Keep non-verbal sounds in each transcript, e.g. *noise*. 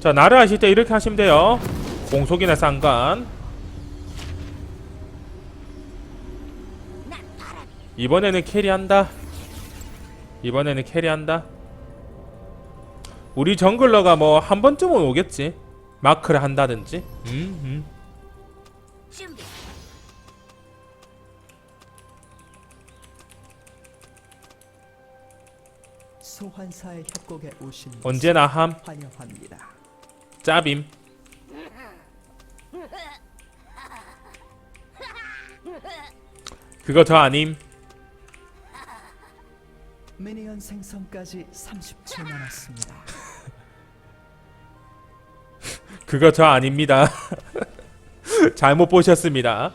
자 나를 하실 때 이렇게 하시면 돼요. 공속이나 쌍간 이번에는 캐리한다. 이번에는 캐리한다. 우리 정글러가 뭐 한 번쯤은 오겠지. 마크를 한다든지. 음, 음. 언제나 함. 환영합니다. 짜빔 그거 저 아님? 미니언 생성까지 30초 남았습니다. *laughs* 그거 저 아닙니다. *laughs* 잘못 보셨습니다.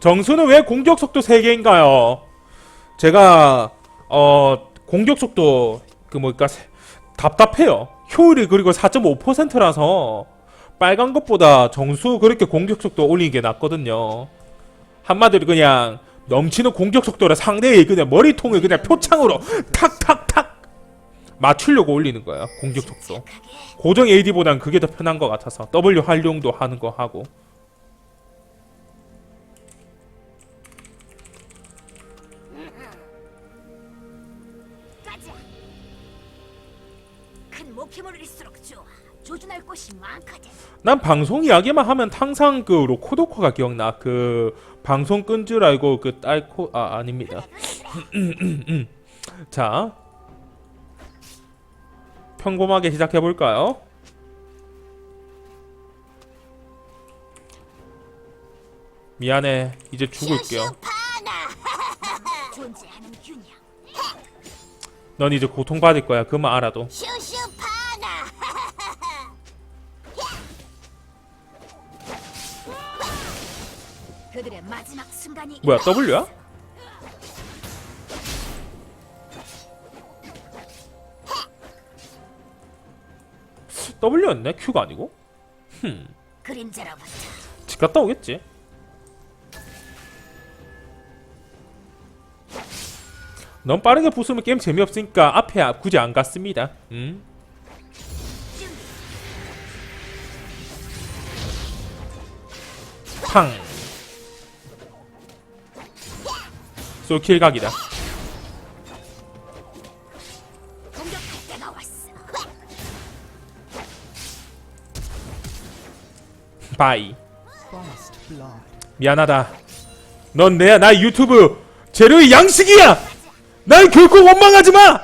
정수는 왜 공격 속도 3개인가요? 제가 어 공격 속도 그 뭐니까? 세- 답답해요 효율이 그리고 4.5%라서 빨간 것보다 정수 그렇게 공격 속도 올리는 게 낫거든요. 한마디로 그냥 넘치는 공격 속도를 상대의 그냥 머리통을 그냥 표창으로 탁탁탁 맞추려고 올리는 거야 공격 속도. 고정 AD보단 그게 더 편한 것 같아서 W 활용도 하는 거 하고 난 방송 이야기만 하면 항상 그 로코도코가 기억나. 그 방송 끈 줄 알고 그 딸코 아 아닙니다. *clears throat* 자 평범하게 시작해 볼까요? 미안해. 이제 죽을게요. *laughs* 넌 이제 고통받을 거야. 그만 알아도 뭐야 W야? W였네? Q가 아니고? 그림자로부터 집 갔다 오겠지. 너무 빠르게 부수면 게임 재미없으니까 앞에 아- 굳이 안 갔습니다. 음. 팡 솔킬 각이다 공격할 때가 왔어. 바이. 미안하다 넌 내야 나 유튜브 재료의 양식이야 날 결코 원망하지 마!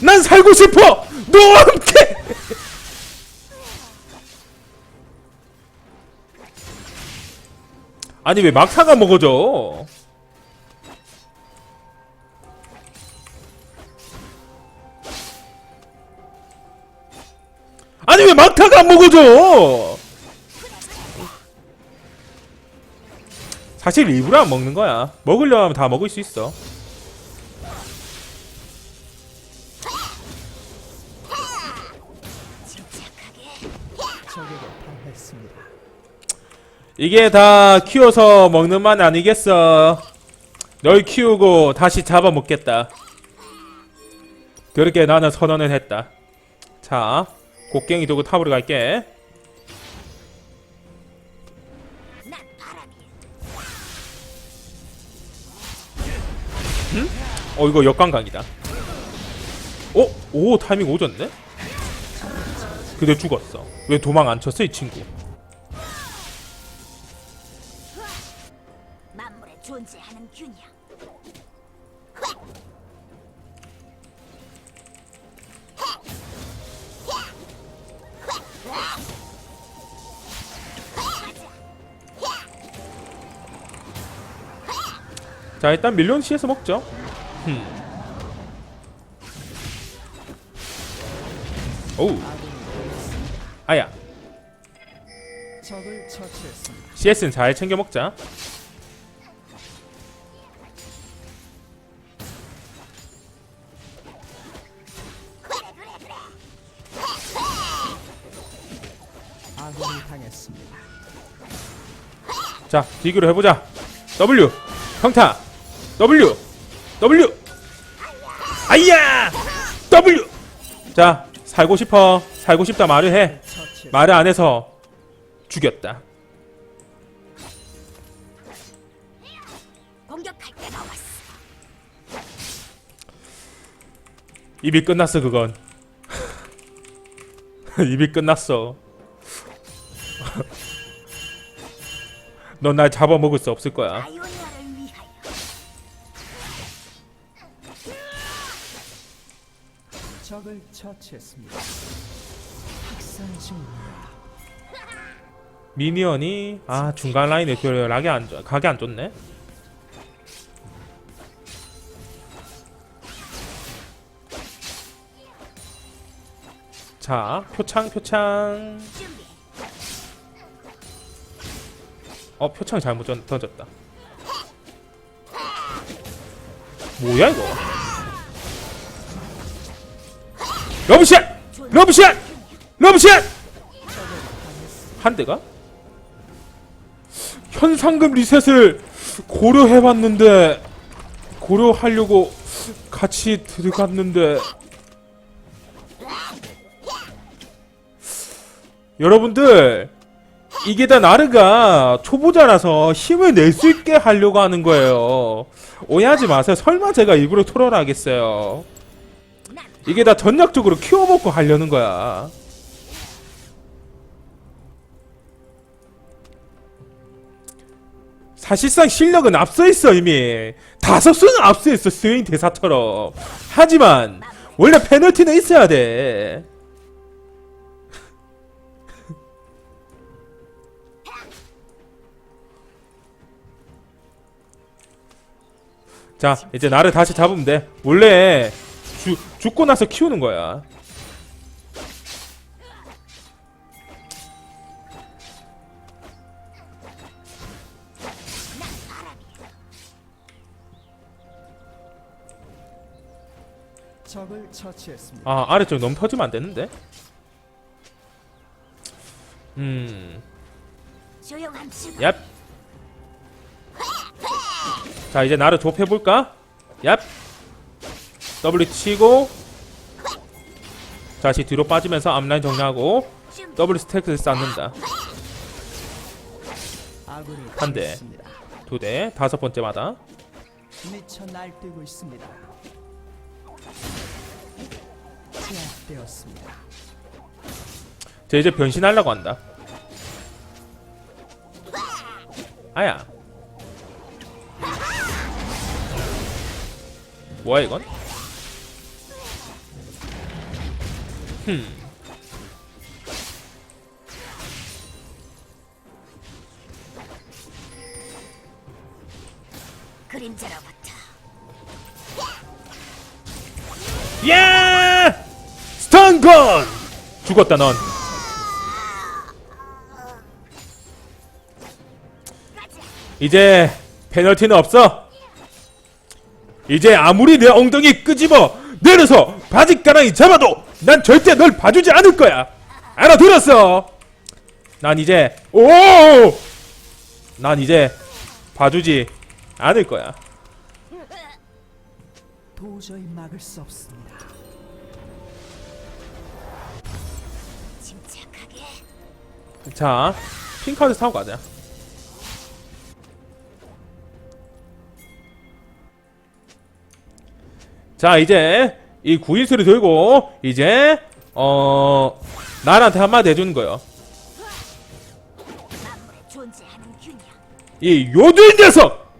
난 살고 싶어! 너와 함께! 아니 왜 막타가 먹어져? 아니 왜 막타가 안 먹어져? 사실 일부러 안 먹는 거야. 먹으려 하면 다 먹을 수 있어. 이게 다 키워서 먹는 만 아니겠어. 널 키우고 다시 잡아먹겠다. 그렇게 나는 선언을 했다. 자, 곡괭이 두고 탑으로 갈게. 난 바람이. 어, 이거 역광강이다. 어? 오, 타이밍 오졌네? 근데 죽었어. 왜 도망 안 쳤어, 이 친구? 자, 일단 밀리언 CS 먹죠. 흠. 오우. 아야. CS는 잘 챙겨 먹자. 자, 디그로 해보자. W. 평타. W. W. 아이야. W. 자 살고 싶어 살고 싶다 말을 해. 말을 안 해서 죽였다. 입이 끝났어 그건 *laughs* 입이 끝났어 *laughs* 넌 날 잡아먹을 수 없을 거야 처치했습니다. 학살. 미니언이 아 중간 라인에 결락이 안 좋- 각이 안 좋네 자 표창 표창. 어 표창 잘못 던- 던졌다 뭐야 이거 러브샷 러브샷 러브샷 한 대가 현상금 리셋을 고려해봤는데 고려하려고 같이 들어갔는데 여러분들 이게 다 나르가 초보자라서 힘을 낼 수 있게 하려고 하는 거예요. 오해하지 마세요. 설마 제가 일부러 트롤 하겠어요. 이게 다 전략적으로 키워먹고 하려는 거야. 사실상 실력은 앞서 있어 이미. 다섯 수는 앞서 있어 스웨인 대사처럼. 하지만 원래 페널티는 있어야 돼. 자 이제 나를 다시 잡으면 돼. 원래 주, 죽고 나서 키우는 거야 적을 처치했습니다. 아 아래쪽 너무 터지면 안 되는데 음. 얍. 자 이제 나를 좁혀볼까? 얍. W 치고 다시 뒤로 빠지면서 앞라인 정리하고. W 스택을 쌓는다 아군이 한 대. 당했습니다. 두대 다섯 번째 마다 미쳐 날뛰고 있습니다. 제압되었습니다. 저 이제 변신하려고 한다 아야 뭐야 이건? 스턴건! 죽었다 넌. 이제 페널티는 없어. 이제 아무리 내 엉덩이 끄집어 내려서 바지 가랑이 잡아도 난 절대 널 봐주지 않을 거야. 알아들었어? 난 이제 오! 난 이제 봐주지 않을 거야. 도저히 막을 수 없습니다. 침착하게. 자, 핑카드 사고 가자. 자, 이제 이 구인수를 들고 이제 어 나한테 한마디 해주는 거예요. 이 요두인 녀석!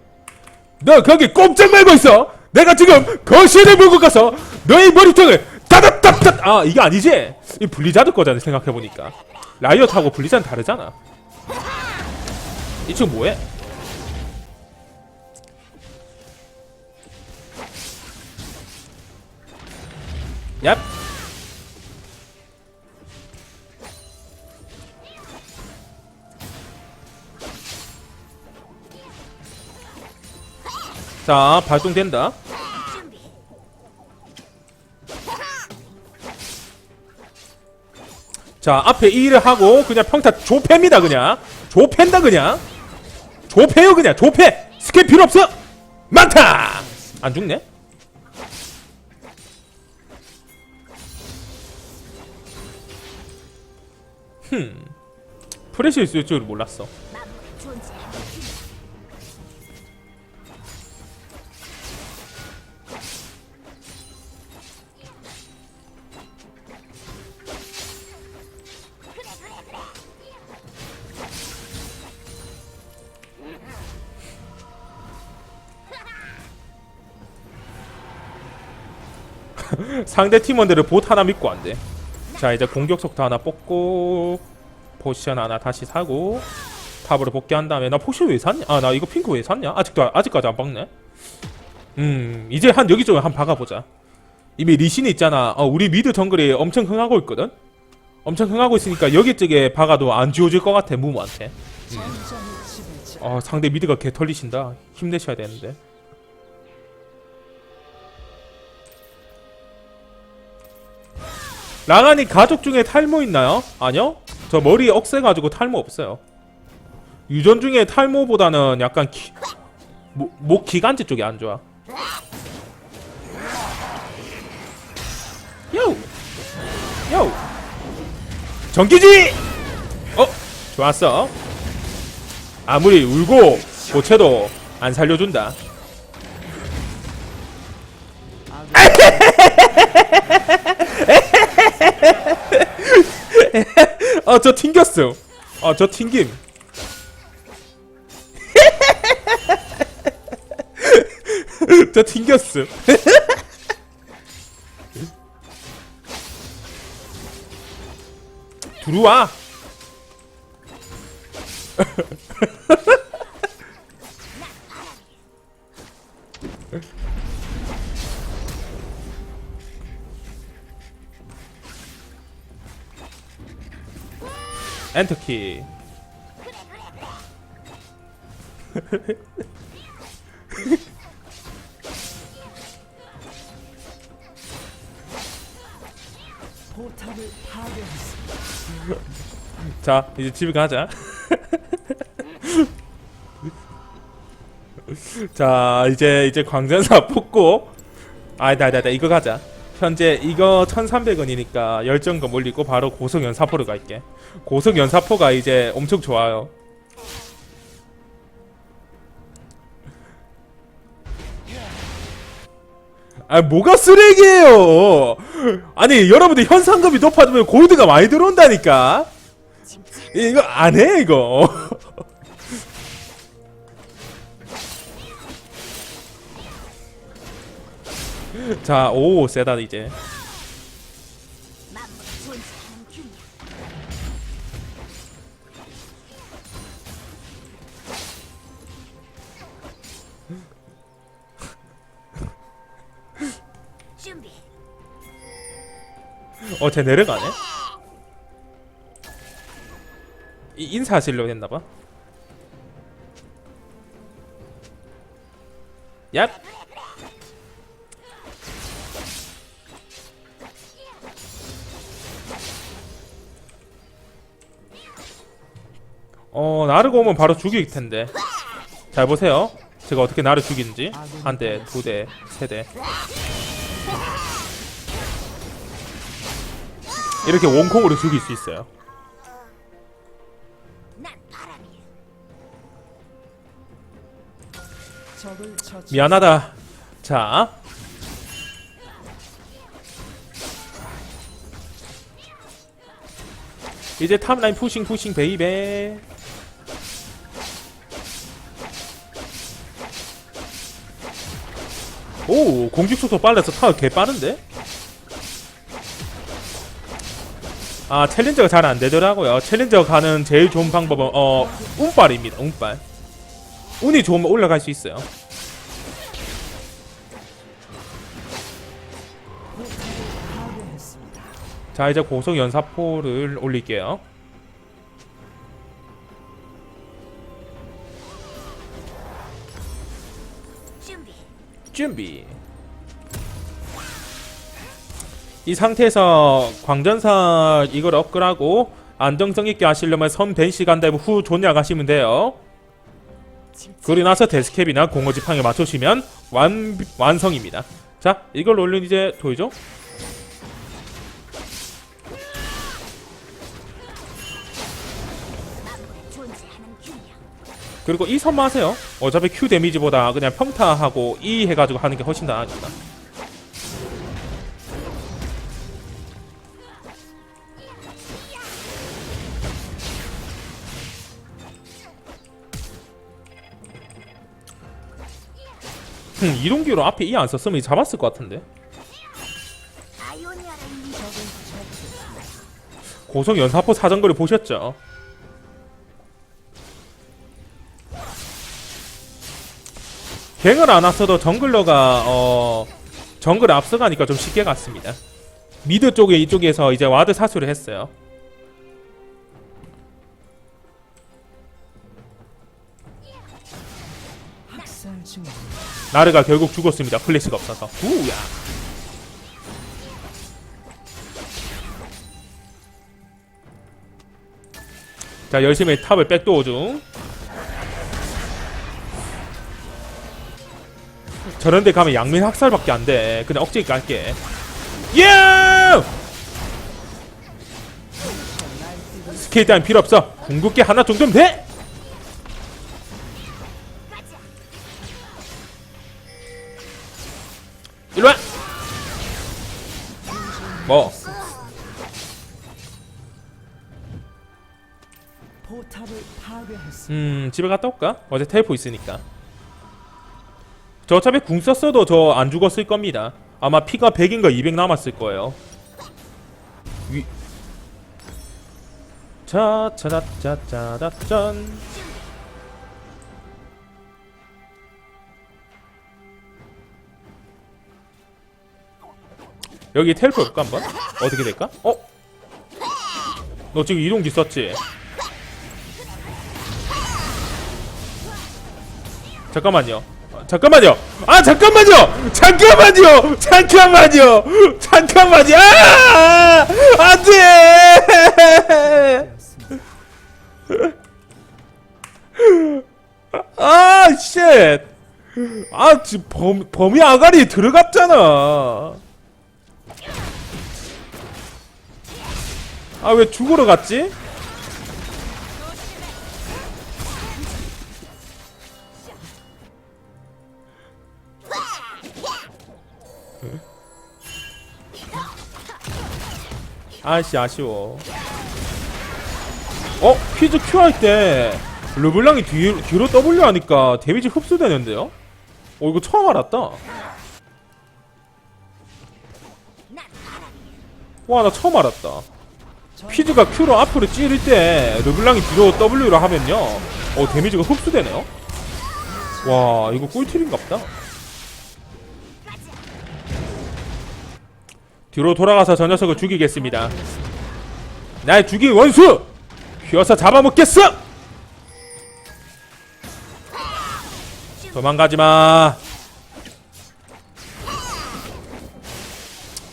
너 거기 꼼짝 말고 있어! 내가 지금 거실에 물고 가서 너의 머리통을 따닥따닥! 아, 이게 아니지? 이 블리자드 거잖아, 생각해보니까. 라이엇하고 블리자드는 다르잖아. 이 친구 뭐해? 얍! 자, 발동된다. 자, 앞에 이 일을 하고 그냥 평타 조패입니다, 그냥. 조패다 그냥. 조패요, 그냥. 조패! 스킬 필요 없어! 많다! 안 죽네? 흠. 프레시 있을 줄 몰랐어. *laughs* 상대 팀원들을 봇 하나 믿고 안 돼. 자 이제 공격 속도 하나 뽑고 포션 하나 다시 사고 탑으로 복귀한 다음에 나 포션 왜 샀냐? 아 나 이거 핑크 왜 샀냐? 아직도 아직까지 안 박네. 음 이제 한 여기저기 한 박아보자. 이미 리신이 있잖아. 어, 우리 미드 정글이 엄청 흥하고 있거든. 엄청 흥하고 있으니까 여기 쪽에 박아도 안 지워질 것 같아. 전장의 지배자. 어 상대 미드가 개 털리신다. 힘내셔야 되는데. 라간이 가족 중에 탈모 있나요? 아니요. 저 머리 억세가지고 탈모 없어요. 유전 중에 탈모보다는 약간 기, 목, 목 기관지 쪽이 안 좋아. 요! 요! 전기지! 어? 좋았어. 아무리 울고 고쳐도 안 살려준다. *laughs* 어, 저 튕겼어. 어, 저 튕김. *laughs* 저 튕겼어. *laughs* 들어와. 엔터키. *laughs* 자, 이제 집에 가자. *laughs* 자, 이제 이제 광전사 뽑고 아니다, 아니다. 이거 가자. 현재 이거 1,300원이니까 열정금 올리고 바로 고속 연사포로 갈게. 고속 연사포가 이제 엄청 좋아요. 아 뭐가 쓰레기예요? 아니 여러분들 현상금이 높아지면 골드가 많이 들어온다니까. 이거 안 해 이거. *laughs* 자, 오 세다 이제. 어, 쟤 내려가네. 이 인사하시려고 했나봐. 얍. 어, 나르고 오면 바로 죽일 텐데. 잘 보세요. 제가 어떻게 나를 죽이는지. 한 대, 두 대, 세 대. 이렇게 원콩으로 죽일 수 있어요. 미안하다. 자. 이제 탑라인 푸싱 푸싱 베이베. 오 공격 속도 빨라서 타워 개 빠른데? 아 챌린저가 잘 안 되더라고요. 챌린저 가는 제일 좋은 방법은 어 운빨입니다. 운빨. 운이 좋으면 올라갈 수 있어요. 자 이제 고속 연사포를 올릴게요. 준비. 이 상태에서 광전사 이걸 업글하고 안정성 있게 하시려면 선 벤시 간 다음에 후 존야 가시면 돼요. 그리고 나서 데스캡이나 공허 지팡이 맞추시면 완 완성입니다. 자 이걸 올린 이제 보이죠? 그리고 이 선만 하세요. 어차피 Q 데미지보다 그냥 평타하고 E 해가지고 하는 게 훨씬 나으니까. 흠, 이동기로 앞에 E 안 썼으면 잡았을 것 같은데. 고성 연사포 사정거리 보셨죠? 갱을 안 왔어도 정글러가 어 정글 앞서가니까 좀 쉽게 갔습니다. 미드 쪽에 이쪽에서 이제 와드 사수를 했어요. 나르가 결국 죽었습니다. 플래시가 없어서. 우야. 자 열심히 탑을 백도어 중. 저런데 가면 양민 학살밖에 안 돼. 그냥 억지게 깔게. 예! 스케이트 한 필요 없어. 궁극기 하나 정도면 돼. 일로 와. 뭐? 음 집에 갔다 올까? 어제 텔포 있으니까. 저 어차피 궁 썼어도 저 안 죽었을 겁니다. 아마 피가 100인가 200 남았을 거예요. 위. 자자자자자짠. 여기 텔포 올까 한번? 어떻게 될까? 어? 너 지금 이동기 썼지? 잠깐만요. 어, 잠깐만요. 아 잠깐만요. 잠깐만요. 잠깐만요. 잠깐만요. 아! 안돼. 아 쉣. 아 지금 범 범위 아가리 들어갔잖아. 아 왜 죽으러 갔지? 아씨 아쉬워. 어? 퀴즈 Q 할 때 르블랑이 뒤, 뒤로 W 하니까 데미지 흡수되는데요? 어 이거 처음 알았다. 와 나 처음 알았다. 퀴즈가 Q로 앞으로 찌를 때 르블랑이 뒤로 W로 하면요. 어 데미지가 흡수되네요. 와 이거 꿀팁인갑다. 뒤로 돌아가서 저 녀석을 죽이겠습니다. 날 죽인 원수! 휘어서 잡아먹겠어! 도망가지 마.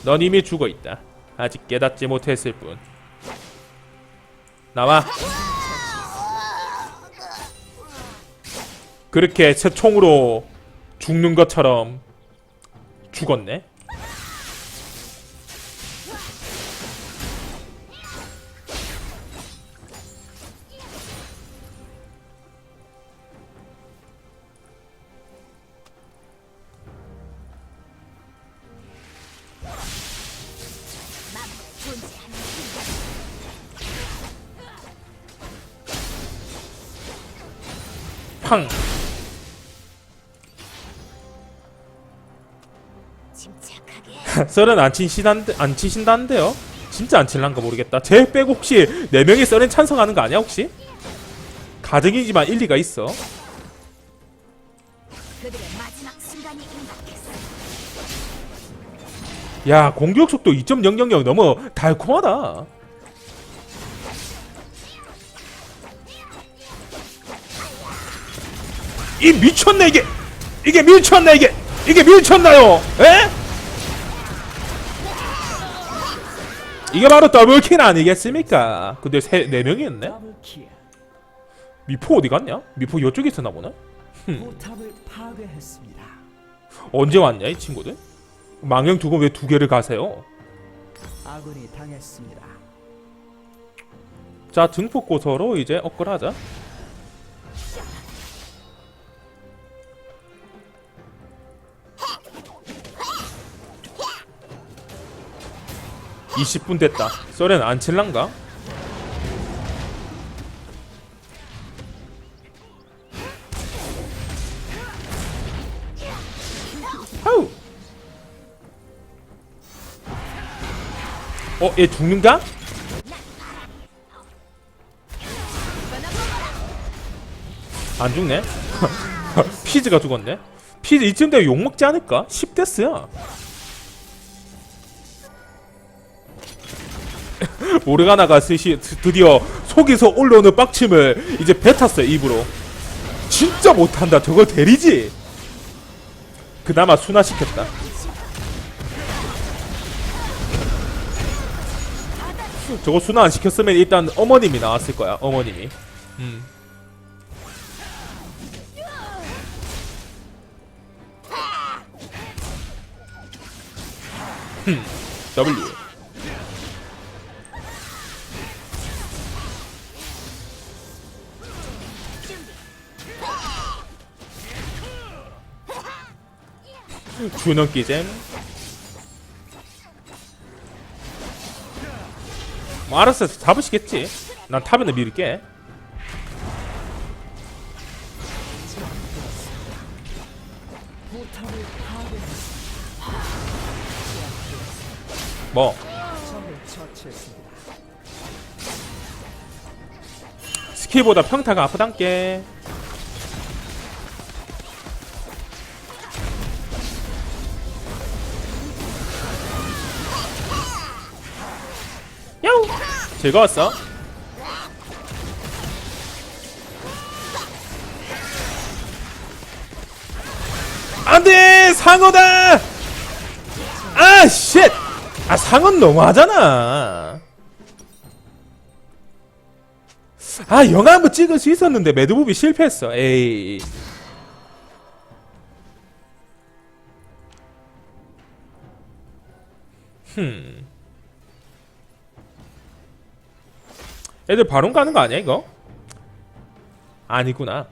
넌 이미 죽어 있다. 아직 깨닫지 못했을 뿐. 나와. 그렇게 새 총으로 죽는 것처럼 죽었네. 팡. *laughs* 썰은 안 치신다는데 안 치신다는데요? 진짜 안 칠란가 모르겠다. 쟤 빼고 혹시 네 명이 썰엔 찬성하는 거 아니야 혹시? 가정이지만 일리가 있어. 야 공격 속도 2.000 너무 달콤하다. 이 미쳤네 이게 이게 미쳤나 이게 이게 미쳤나요? 에? 이게 바로 더블킬 아니겠습니까? 근데 세, 네 명이었네? 미포 어디 갔냐? 미포 이쪽에 있었나 보네? 파괴했습니다. 언제 왔냐 이 친구들? 망령 두고 왜두 개를 가세요? 자 등폭 고서로 이제 업글 하자 20분 됐다. 소렌 안 칠란가? 아우. 어, 얘 죽는가? 안 죽네. *laughs* 피즈가 죽었네. 피즈 이쯤 되면 욕 먹지 않을까? 10데스야. 모르가나가 스시 드디어 속에서 올라오는 빡침을 이제 뱉었어요 입으로. 진짜 못한다. 저거 대리지? 그나마 순화시켰다. 저거 순화 안 시켰으면 일단 어머님이 나왔을 거야 어머님이. 음. 흠, W 주넘기잼 뭐 알았어 잡으시겠지 난 탑에는 밀게. 뭐. 스킬보다 평타가 아프단께 즐거웠어. 안돼 상어다! 아 쉣 아 상어는 너무하잖아. 아 영화 한번 찍을 수 있었는데 매드무비 실패했어. 에이. 흠 애들 바론 가는 거 아니야 이거? 아니구나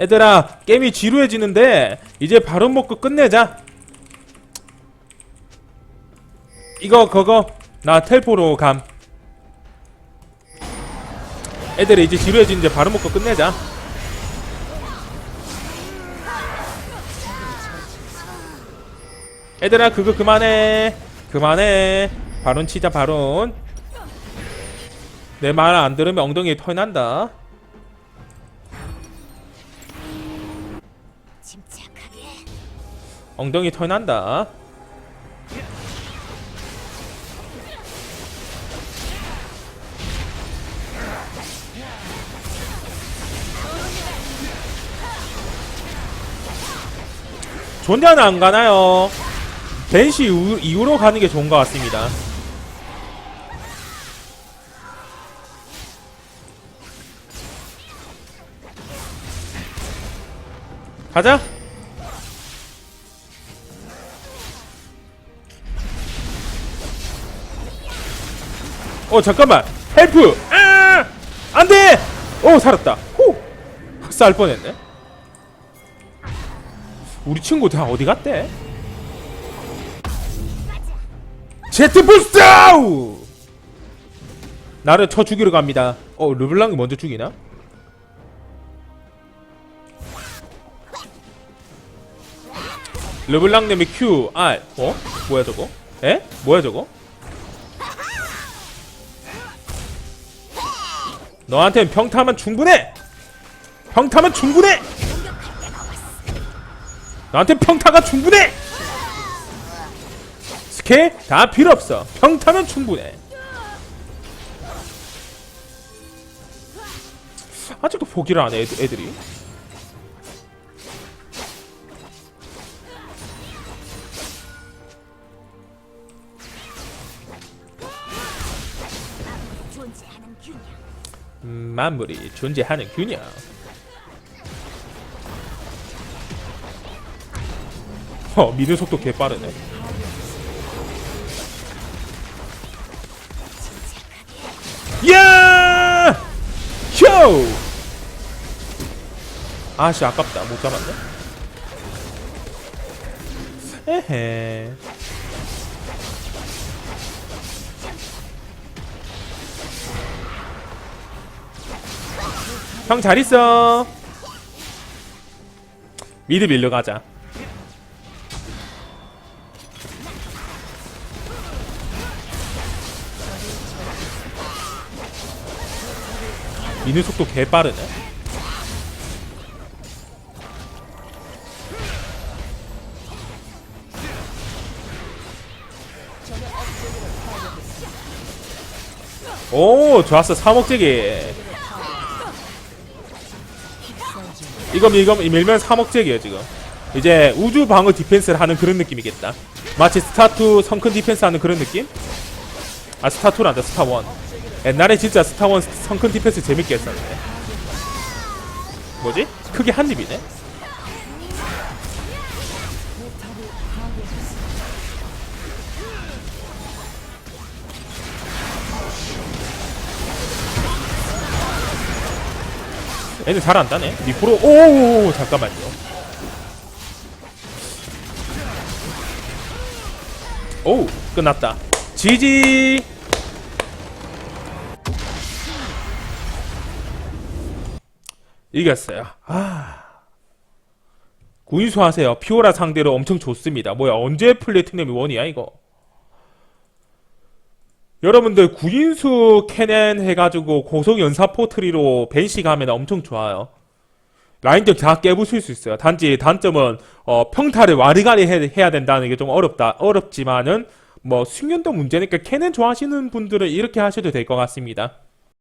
애들아 게임이 지루해지는데 이제 바론 먹고 끝내자 이거 그거 나 텔포로 감 애들이 이제 지루해지는데 바로 먹고 끝내자. 애들아 그거 그만해. 그만해. 바론 치자 바론. 내 말 안 들으면 엉덩이에 털 난다. 엉덩이 털 난다. 존재는 안 가나요? 벤시 이후, 이후로 가는 게 좋은 것 같습니다. 가자. 어 잠깐만. 헬프! 아! 안돼! 어 살았다. 후쌀 뻔했네. 우리 친구 다 어디 갔대? 제트 부스트 나를 쳐 죽이러 갑니다. 어 르블랑이 먼저 죽이나 르블랑님의 Q R 어 뭐야 저거 에 뭐야 저거 너한텐 평타만 충분해! 평타만 충분해! 너한텐 평타가 충분해! 스케일 다 필요 없어. 평타면 충분해. 아직도 포기를 안 해, 애들, 애들이. 만물이 존재하는 균형. 어, 미는 속도 개 빠르네. 야! 쇼! 아씨 아깝다 못 잡았네. 에헤. 형 잘 있어. 미드 밀러 가자. 미는 속도 개 빠르네. 오 좋았어 사목재기 이거 이거 밀면 사목재기야 지금 이제 우주 방어 디펜스를 하는 그런 느낌이겠다 마치 스타2 성큰 디펜스 하는 그런 느낌? 아 스타2란다 스타1 옛날에 진짜 스타1 성큰 디펜스 재밌게 했었는데 뭐지? 크게 한 입이네? 애들 잘 안다네. 미포로. 오 잠깐만요. 오 끝났다. 지지! 이겼어요. 아. 구인수 하세요. 피오라 상대로 엄청 좋습니다. 뭐야 언제 플래티넘이 원이야 이거 여러분들 구인수 캐넨 해가지고 고속 연사 포트리로 벤시 가면 엄청 좋아요. 라인적 다 깨부술 수 있어요. 단지 단점은 어, 평타를 와리가리 해, 해야 된다는 게 좀 어렵다. 어렵지만은 뭐 숙련도 문제니까 캐넨 좋아하시는 분들은 이렇게 하셔도 될 것 같습니다.